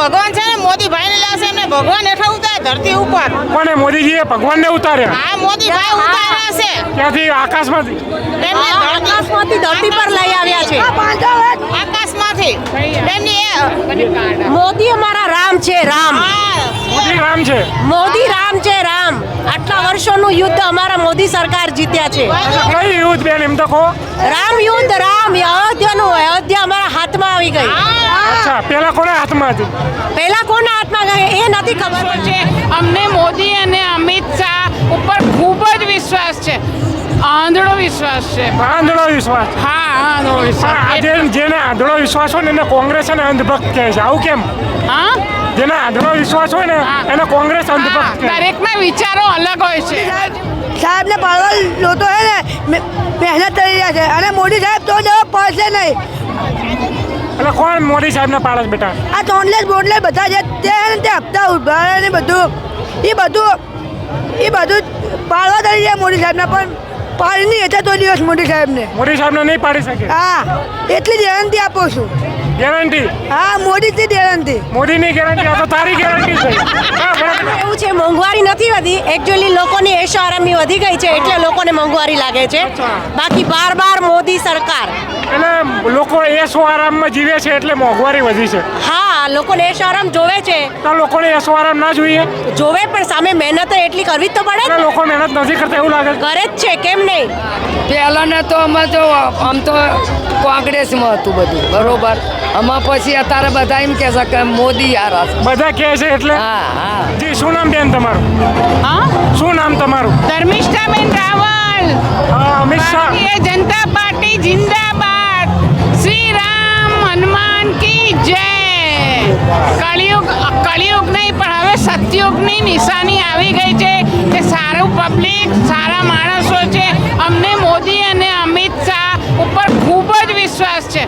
ભગવાન છે ને મોદી ભાઈ ને લાવશે એમને ભગવાન હેઠળ ઉતારે ધરતી ઉપર. કોને મોદીજીએ ભગવાનને ઉતાર્યા. હા મોદી ભાઈ ઉતાર્યા છે ત્યાંથી આકાશમાંથી? એમને આકાશમાંથી ધરતી પર લઈ આવ્યા છે. આકાશમાંથી. એમની એ મોદી અમારા રામ છે રામ. મોદી રામ છે. મોદી રામ છે રામ. આટલા વર્ષોનું યુદ્ધ અમારા મોદી સરકાર જીત્યા છે. કઈ યુદ્ધ બેન એમ તો કહો. રામ યુદ્ધ રામ. અયોધ્યાનું અયોધ્યા અમારા હાથમાં આવી ગઈ. અચ્છા પેલા કોના હાથમાં હતી? પહેલા કોના હાથમાં ગઈ એ નથી ખબર. છે? અમને મોદી અને અમિત શાહ ઉપર ખૂબ જ વિશ્વાસ છે. આંધળો વિશ્વાસ છે. આંધળો વિશ્વાસ. હા આંધળો વિશ્વાસ. આજે જેને આંધળો વિશ્વાસ હોય ને એને કોંગ્રેસ અને અંધભક્ત કહે છે. આવું કેમ? હા? જેને આંધળો વિશ્વાસ હોય ને. એને કોંગ્રેસ અંધભક્ત કહે. વિચારો અલગ હોય છે. સાહેબને પાડવા જોતો હે ને મહેનત કરી રહ્યા છે. અને મોદી સાહેબ તો જવાબ પડશે નહીં. એટલે કોણ મોદી સાહેબને પાડે બેટા? આ ટોનલેસ બોનલેસ બધા છે તે તે હપ્તા ઊભા ને બધું. એ બધું એ બધું પાડવા તરી રહ્યા મોદી સાહેબને પણ પાડી નહીં હતા તો દિવસ મોદી સાહેબને. મોદી સાહેબને નહીં પાડી શકે? હા એટલી ગેરંટી આપું છું. ગેરંટી હા મોદીથી ગેરંટી મોદીની ગેરંટી આ તો તારી ગેરંટી છે. એવું છે મોંઘવારી નથી વધી. એકચ્યુઅલી લોકોની એશો આરામી વધી ગઈ છે એટલે લોકોને મોંઘવારી લાગે છે. બાકી બાર બાર મોદી સરકાર. એટલે લોકો એશો આરામમાં જીવે છે એટલે મોંઘવારી વધી છે. હા લોકોને એશો આરામ જોવે છે. તો લોકોને એશો આરામ ના જોઈએ? જોવે પણ સામે મહેનત એટલી કરવી જ તો પડે લોકો મહેનત નથી કરતા એવું લાગે ઘરે કરે જ છે કેમ નહીં? પહેલાંને તો અમે તો આમ તો કોંગ્રેસમાં હતું બધું બરોબર. આમાં પછી અત્યારે બધા એમ કહે છે કે મોદી યાર બધા કહે છે એટલે? હા હા. જી શું નામ બેન તમારું? હા? શું નામ તમારું? ધર્મિષ્ઠાબેન રાવલ. હા, અમિત શાહ. જનતા પાર્ટી જિંદાબાદ. શ્રી રામ હનુમાન કી જય. કળિયુગ કળિયુગ નહીં પણ હવે સતયુગની નિશાની આવી ગઈ છે કે સારું પબ્લિક સારા માણસો છે. અમને મોદી અને અમિત શાહ ઉપર ખૂબ જ વિશ્વાસ છે.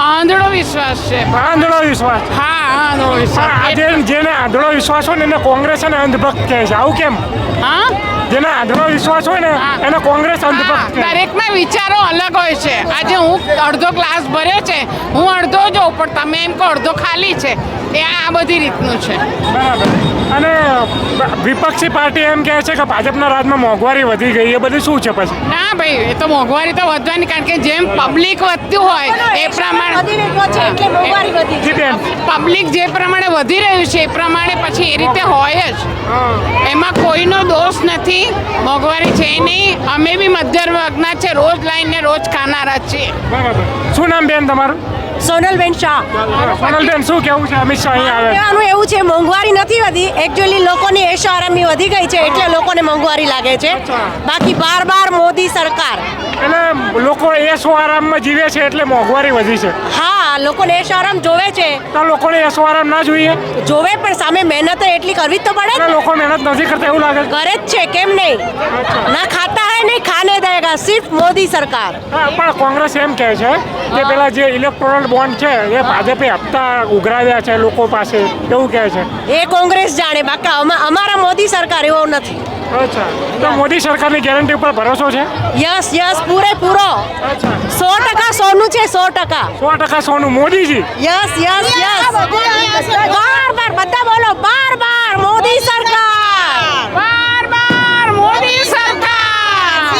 આંધળો વિશ્વાસ છે આંધળો વિશ્વાસ હા આંધળો વિશ્વાસ આજે જેને આંધળો વિશ્વાસ હોય ને એને કોંગ્રેસ અને અંધભક્ત કહે છે. આવું કેમ? હા? જેને આંધળો વિશ્વાસ હોય ને. એને કોંગ્રેસ અંધભક્ત. દરેકના વિચારો અલગ હોય છે. આજે હું અડધો ક્લાસ ભર્યો છે. હું અડધો જોઉં પણ તમે એમ કહો અડધો ખાલી છે. એ આ બધી રીતનું છે. બરાબર. અને વિપક્ષી પાર્ટી એમ કહે છે કે ભાજપના રાજમાં મોંઘવારી વધી ગઈ એ બધું શું છે પછી? ના ભાઈ એ તો મોંઘવારી તો વધવાની કારણ કે જેમ પબ્લિક વધતું હોય એ પ્રમાણે પબ્લિક જે પ્રમાણે વધી રહ્યું છે એ પ્રમાણે પછી એ રીતે હોય જ. એમાં કોઈનો દોષ નથી મોંઘવારી છે નહીં. અમે બી મધ્યમ વર્ગના છે રોજ લાઈને રોજ ખાનારા જ છીએ. બરાબર. શું નામ બેન તમારું? સોનલબેન શાહ. સોનલબેન શું કેવું છે? અમિત શાહ અહીંયા આવે. કહેવાનું એવું છે મોંઘવારી નથી વધી. એકચ્યુઅલી લોકોની એશો આરામી વધી ગઈ છે એટલે લોકોને મોંઘવારી લાગે છે. બાકી બાર બાર મોદી સરકાર. એટલે લોકો એશો આરામમાં જીવે છે એટલે મોંઘવારી વધી છે? હા લોકોને એ શરમ જોવે છે? તો લોકોને એ શરમ ના જોઈએ. જોવે પણ સામે મહેનત એટલી કરવી તો પડે લોકો મહેનત નથી કરતા એવું લાગે કરે જ છે કેમ નહીં? ના ખાતા હે નહીં ખાને દેગા સિર્ફ મોદી સરકાર. પણ કોંગ્રેસ એમ કહે છે કે પેલા જે ઇલેક્ટોરલ બોન્ડ છે એ ભાજપે હપ્તા ઉઘરાવ્યા છે લોકો પાસે એવું કહે છે. એ કોંગ્રેસ જાણે બાકી અમારા મોદી સરકાર એવો નથી. અચ્છા. તો મોદી સરકારની ગેરંટી ઉપર ભરોસો છે? યસ યસ પૂરેપૂરો. સો ટકા સોનું છે સો ટકા. સો ટકા સોનું મોદીજી. યસ યસ યસ બાર બાર બધા બોલો બાર બાર મોદી સરકાર. બાર બાર મોદી સરકાર.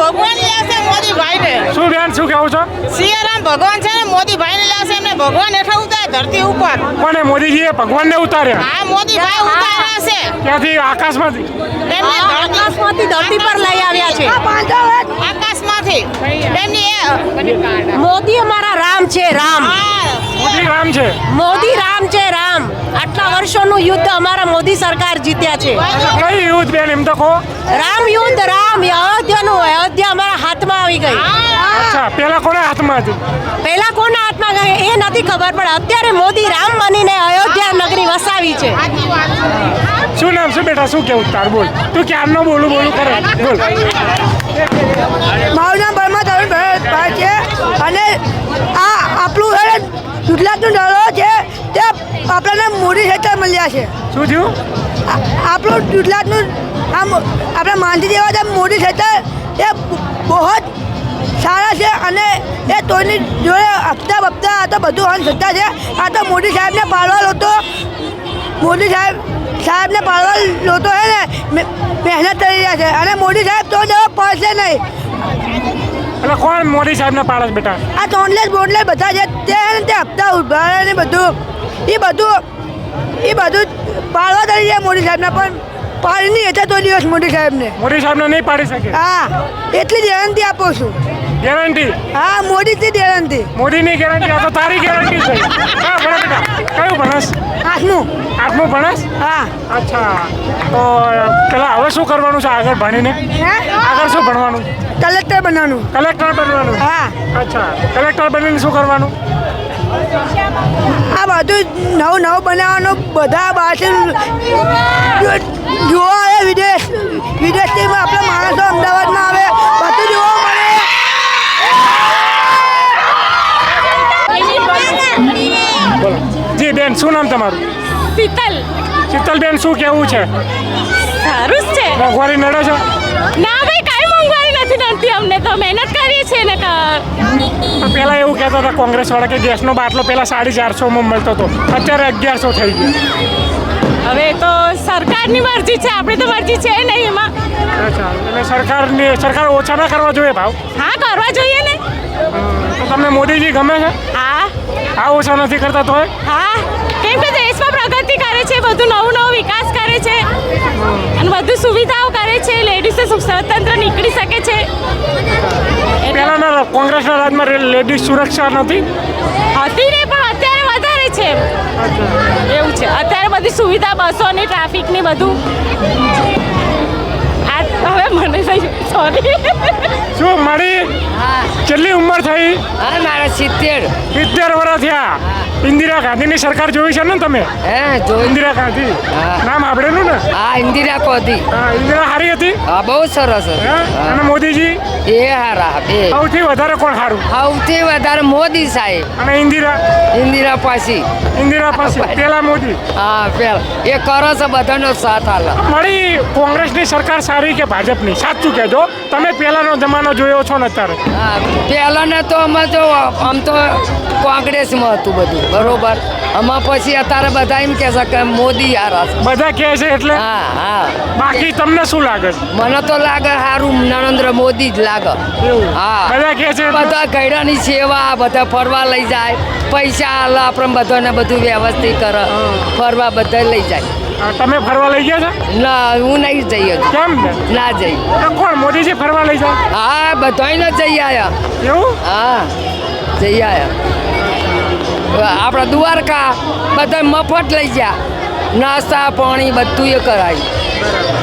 ભગવાન લેશે મોદી ભાઈ ને શું બેન શું કહો છો? સિયારામ ભગવાન છે ને મોદી ભાઈ ને લાવશે એમને ભગવાન હેઠળ ઉતારે ધરતી ઉપર. કોને મોદીજીએ? ભગવાનને ઉતાર્યા. આ મોદી ભાઈ ઉતાર્યા છે. ક્યાંથી? આકાશમાંથી? એમને આકાશમાંથી ધરતી પર લઈ આવ્યા છે. એ મોદી અમારા રામ છે રામ. મોદી રામ છે? મોદી રામ છે રામ. આટલા વર્ષોનું યુદ્ધ અમારા મોદી સરકાર જીત્યા છે. કઈ યુદ્ધ બેન એમ તો કહો? રામ યુદ્ધ રામ. અયોધ્યાનું અયોધ્યા અમારા હાથમાં આવી ગઈ. અચ્છા પેલા કોના હાથમાં હતી? પેલા કોના હાથમાં ગઈ? એ નથી ખબર પણ અત્યારે મોદી રામ બનીને અયોધ્યા નગરી વસાવી છે. શું નામ? શું બેટા? શું કેવું તાર? બોલ. તું ક્યારનો બોલું બોલું કરે. બોલ. મારું નામ તમે તરુણ ભરતભાઈ છે. અને આ આપણું ને ગુજરાતનું ડરો છે. તે આપણને મોદી હેઠળ મળ્યા છે. શું થયું? આપણું ગુજરાતનું આમ આપણે માનતી દેવા છે મોદી હેઠળ એ બહુ જ સારા છે અને એ તોની જોડે હપ્તા બપ્તા આ તો બધું અંધશ્રદ્ધા છે. આ તો મોદી સાહેબને પાડવા હતો મોદી સાહેબ સાહેબને પાડવા લોતો છે ને. મહેનત કરી રહ્યા છે. અને મોદી સાહેબ તો જવાબ પડશે નહીં. એટલે કોણ મોદી સાહેબને પાડે છે બેટા? આ ટોનલેસ બોંડલેસ બધા છે તે તે હપ્તા ઊભા ને બધું. એ બધું એ બધું પાડવા તરી જાય મોદી સાહેબને પણ પાડી નહીં. હતા તો દિવસ મોદી સાહેબને મોદી સાહેબને નહીં પાડી શકે? હા. એટલી ગેરંટી આપું છું. ગેરંટી હા મોદીથી ગેરંટી મોદીની ગેરંટી આ તો તારી ગેરંટી છે. હા ભણે કયું ભણસ? આઠમું. આઠમું ભણસ? હા. અચ્છા. તો પેલા હવે શું કરવાનું છે? આગળ ભણીને? આગળ શું ભણવાનું? કલેક્ટર બનવાનું. કલેક્ટર બનવાનું? હા. અચ્છા. કલેક્ટર બનીને શું કરવાનું? આ બધું નવું નવું બનાવવાનું. બધા બહારથી જોવા આવે વિદેશ વિદેશથી આપણા માણસો અમદાવાદમાં આવે. બેન શું નામ તમારું? શીતલ. શીતલબેન શું કેવું છે? સારું જ છે. મોંઘવારી નડે છે? ના ભાઈ કાંઈ મોંઘવારી નથી નડતી અમને તો મહેનત કરીએ છીએ ને પહેલાં એવું કહેતા હતા કોંગ્રેસવાળા કે ગેસનો બાટલો પહેલાં સાડી ચારસોમાં મળતો હતો. અત્યારે અગિયારસો થઈ ગયો. હવે તો સરકારની મરજી છે આપણી તો મરજી છે નહીં એમાં. અચ્છા એટલે સરકારની સરકાર ઓછા ના કરવા જોઈએ ભાવ? હા કરવા જોઈએ ને. તો તમને મોદીજી ગમે છે? હા. આ ઓછા નથી કરતા તોય? હા. બધું સુવિધાઓ કરે છે લેડીઝો સ્વતંત્ર નીકળી શકે છે. પહેલાના કોંગ્રેસના રાજમાં લેડીઝ સુરક્ષા નથી હતી ને પણ અત્યારે વધારે છે. એવું છે. અત્યારે બધી સુવિધા બસોની ટ્રાફિકની બધું. આ હવે મને સોરી શું મારી? કેટલી ઉંમર થઈ? હા મારા સિત્તેર. સિત્તેર વર્ષ થયા. ઇન્દિરા ગાંધીની સરકાર જોઈ છે ને તમે? હે જોઈ. ઇન્દિરા ગાંધી. હા. નામ સાંભળેલું ને? હા ઇન્દિરા કોધી હા ઇન્દિરા સારી હતી? હા બહુ સરસ અને મોદીજી? એ હારા બે સૌથી વધારે કોણ સારું સૌથી વધારે મોદી સાહેબ. અને ઇન્દિરા? ઇન્દિરા પાછી ઇન્દિરા પાસે. પેલા મોદી. હા પેલા એ કરો છે બધાનો સાથ હાલ મારી કોંગ્રેસની સરકાર સારી કે ભાજપની. સાચું કહેજો. તમે પહેલાનો જમાનો જોયો છો ને અત્યારે? હા પહેલાંના તો અમે જો આમ તો કોંગ્રેસમાં હતું બધું બરોબર? આમાં પછી અત્યારે બધા એમ કહે છે કે મોદી હારા બધા કહે છે એટલે? હા હા. બાકી તમને શું લાગે છે? મને તો લાગે સારું નરેન્દ્ર મોદી જ લાગે. હા. બધા કહે છે બધા ગયડાની સેવા બધા ફરવા લઈ જાય. પૈસા આલે આપણે બધાને બધું વ્યવસ્થિત કરે. ફરવા બધા લઈ જાય. તમે ફરવા લઈ ગયા છો? ના હું નહીં જઈ કેમ ના? જઈ. કોણ મોદીજી ફરવા લઈ જાય હા બધાને જઈ આવ્યા એવું? હા જઈ આવ્યા આપણા દ્વારકા બધા મફત લઈ ગયા. નાસ્તા પાણી બધું એ કરાય.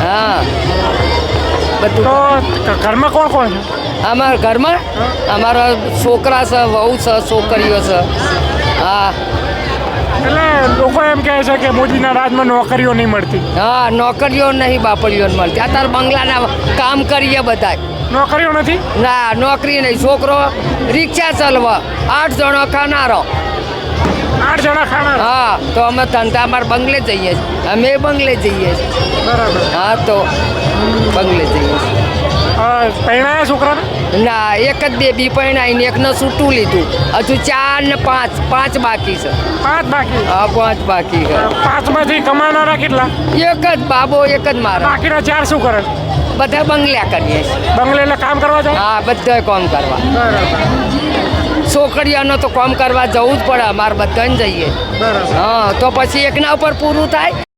હા. બધું. ઘરમાં કોણ કોણ છે? અમારા ઘરમાં અમારા છોકરા છે વહુ છે છોકરીઓ છે. હા. એટલે લોકો એમ કહે છે કે મોદીના રાજમાં નોકરીઓ નહીં મળતી. હા નોકરીઓ નહીં બાપડીઓ મળતી. અત્યારે બંગલાના કામ કરીએ બધા નોકરીઓ નથી? ના નોકરી નહીં. છોકરો રિક્ષા ચલવા. આઠ જણો ખાનારો. આઠ જણા ખાના હા તો અમે ધંધા અમાર બંગલે જઈએ છીએ. અમે બંગલે જઈએ છીએ. બરાબર. હા તો બંગલે જઈએ છીએ. પરણાયા છોકરાને? ના એક જ બેબી પરણાવીને એકને છૂટું લીધું. હજુ ચાર ને પાંચ પાંચ બાકી છે. પાંચ બાકી? હા પાંચ બાકી છે. પાંચમાંથી કમાનારા કેટલા? એક જ બાબો એક જ મારા. બાકીના ચાર શું કરે? બધા બંગલા કરીએ બંગલે એટલે કામ કરવા જાય? હા બધા કામ કરવા. છોકરીઓનો તો કામ કરવા જવું જ પડે અમારે બધાને જઈએ. હા તો પછી એકના ઉપર પૂરું થાય.